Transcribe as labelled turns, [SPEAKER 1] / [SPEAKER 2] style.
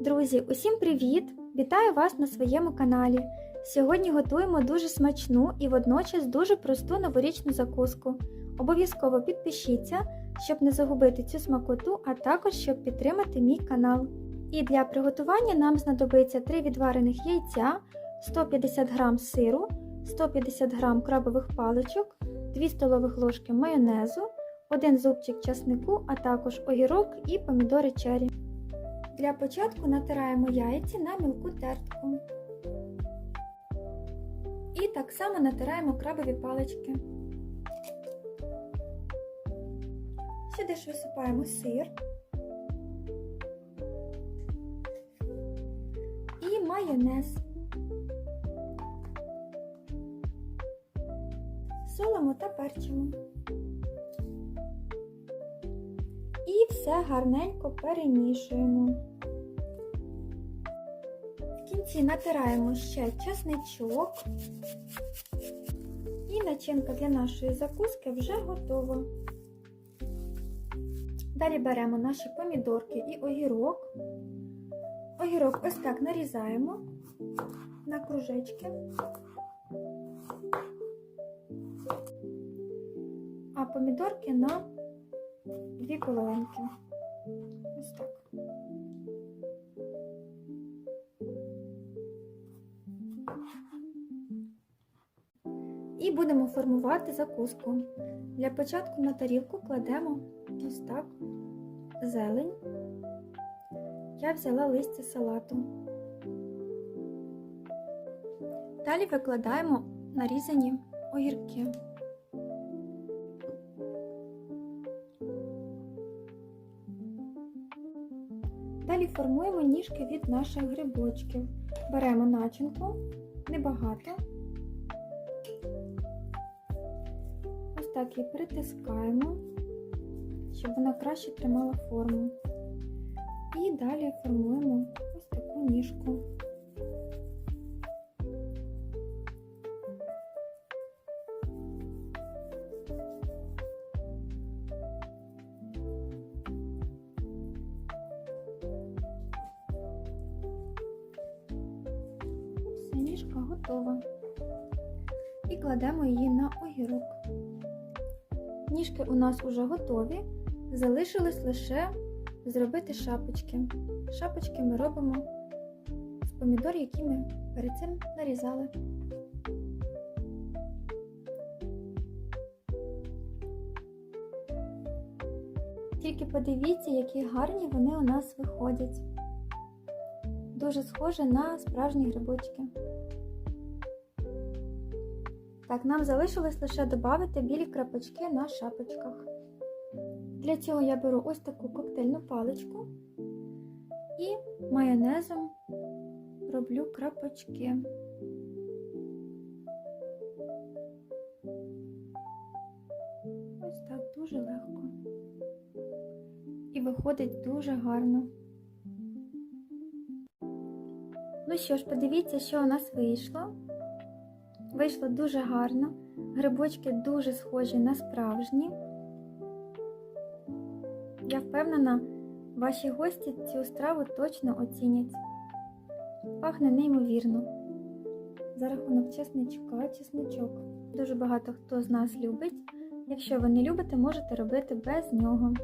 [SPEAKER 1] Друзі, усім привіт! Вітаю вас на своєму каналі. Сьогодні готуємо дуже смачну і водночас дуже просту новорічну закуску. Обов'язково підпишіться, щоб не загубити цю смакоту, а також щоб підтримати мій канал. І для приготування нам знадобиться 3 відварених яйця, 150 г сиру, 150 г крабових паличок, 2 столових ложки майонезу, 1 зубчик часнику, а також огірок і помідори черрі. Для початку натираємо яйці на мілку тертку. І так само натираємо крабові палички. Сюди ж висипаємо сир і майонез. Солимо та перчимо. І все гарненько перемішуємо. В кінці натираємо ще чесничок. І начинка для нашої закуски вже готова. Далі беремо наші помідорки і огірок. Огірок ось так нарізаємо на кружечки. А помідорки на дві половинки. Ось так. І будемо формувати закуску. Для початку на тарілку кладемо ось так зелень. Я взяла листя салату. Далі викладаємо нарізані огірки. Далі формуємо ніжки від наших грибочків. Беремо начинку, небагато. Ось так її притискаємо, щоб вона краще тримала форму. І далі формуємо ось таку ніжку. Готова. І кладемо її на огірок. Ніжки у нас уже готові. Залишилось лише зробити шапочки. Шапочки ми робимо з помідор, які ми перед цим нарізали. Тільки подивіться, які гарні вони у нас виходять. Дуже схоже на справжні грибочки. Так, нам залишилось лише додати білі крапочки на шапочках. Для цього я беру ось таку коктейльну паличку і майонезом роблю крапочки. Ось так дуже легко. І виходить дуже гарно. Ну що ж, подивіться, що у нас вийшло. Вийшло дуже гарно. Грибочки дуже схожі на справжні. Я впевнена, ваші гості цю страву точно оцінять. Пахне неймовірно. За рахунок чесничка, чесничок. Дуже багато хто з нас любить. Якщо ви не любите, можете робити без нього.